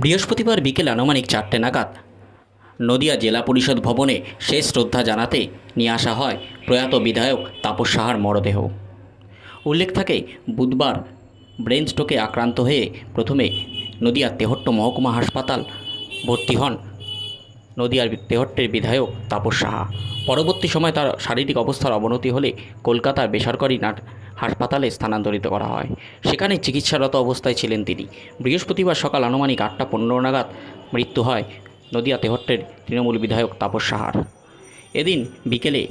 বৃহস্পতিবার বিকেল আনুমানিক চারটে নাগাদ নদিয়া জেলা পরিষদ ভবনে শেষ শ্রদ্ধা জানাতে নিয়ে আসা হয় প্রয়াত বিধায়ক তাপস সাহার মরদেহ। উল্লেখ থাকে, বুধবার ব্রেন স্ট্রোকে আক্রান্ত হয়ে প্রথমে নদিয়ার তেহট্ট মহকুমা হাসপাতাল ভর্তি হন নদিয়ার তেহট্টের বিধায়ক তাপস সাহা। পরবর্তী সময় তার শারীরিক অবস্থার অবনতি হলে কলকাতার বেসরকারি নাট হাসপাতালে স্থানান্তরিত করা হয়। সেখানে চিকিৎসারত অবস্থায় ছিলেন তিনি। বৃহস্পতিবার সকাল আনুমানিক আটটা পনেরো নাগাদ মৃত্যু হয় নদিয়া তেহট্টের তৃণমূল বিধায়ক তাপস সাহার। এদিন বিকেলে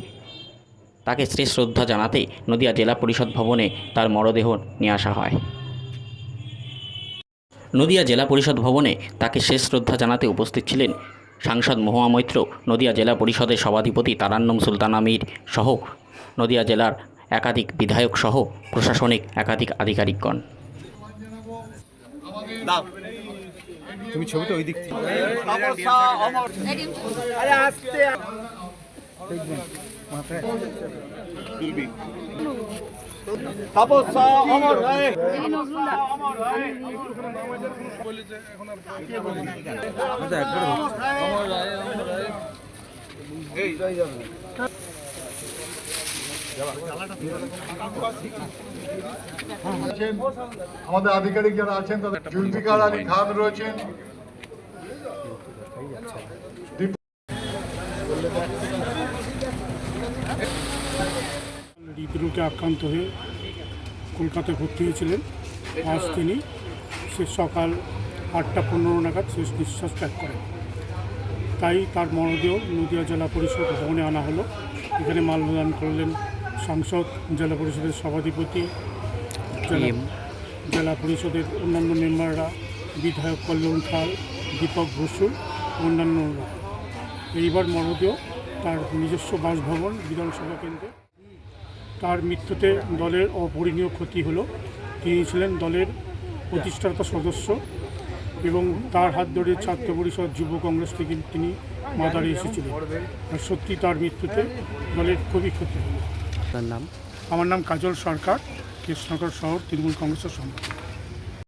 তাকে শেষ শ্রদ্ধা জানাতে নদিয়া জেলা পরিষদ ভবনে তার মরদেহ নিয়ে আসা হয়। নদিয়া জেলা পরিষদ ভবনে তাকে শেষ শ্রদ্ধা জানাতে উপস্থিত ছিলেন সাংসদ মহুয়া মৈত্র, নদিয়া জেলা পরিষদের সভাধিপতি তারান্নম সুলতানা মীর সহ নদিয়া জেলার একাধিক বিধায়ক সহ প্রশাসনিক একাধিক আধিকারিকগণ। তুমি ছবিটা ওই দিক অমর রায়। আমাদের আধিকারিক যারা আছেন, তাদের জুলফিকার আলী খান রয়েছেন। হৃদরোগে আক্রান্ত হয়ে কলকাতায় ভর্তি হয়েছিলেন। আজ তিনি সে সকাল আটটা পনেরো নাগাদ শেষ নিঃশ্বাস ত্যাগ করেন। তাই তার মরদেহ নদিয়া জেলা পরিষদ ভবনে আনা হলো। এখানে মাল্যদান করলেন সাংসদ জেলা পরিষদের সভাধিপতি জেলা- পরিষদের অন্যান্য মেম্বাররা বিধায়ক কল্যাণ খাল দীপক বসু অন্যান্যরা। এইবার মরদেহ তার নিজস্ব বাসভবন বিধানসভা কেন্দ্রে। তার মৃত্যুতে দলের অপরিণীয় ক্ষতি হলো। তিনি ছিলেন দলের প্রতিষ্ঠাতা সদস্য এবং তার হাত ধরে ছাত্র পরিষদ যুব কংগ্রেস থেকে তিনি মাদারে এসেছিলেন। আর সত্যি তার মৃত্যুতে দলের খুবই ক্ষতি হলো। তার নাম? আমার নাম কাজল সরকার কৃষ্ণনগর শহর তৃণমূল কংগ্রেসের সম্পাদক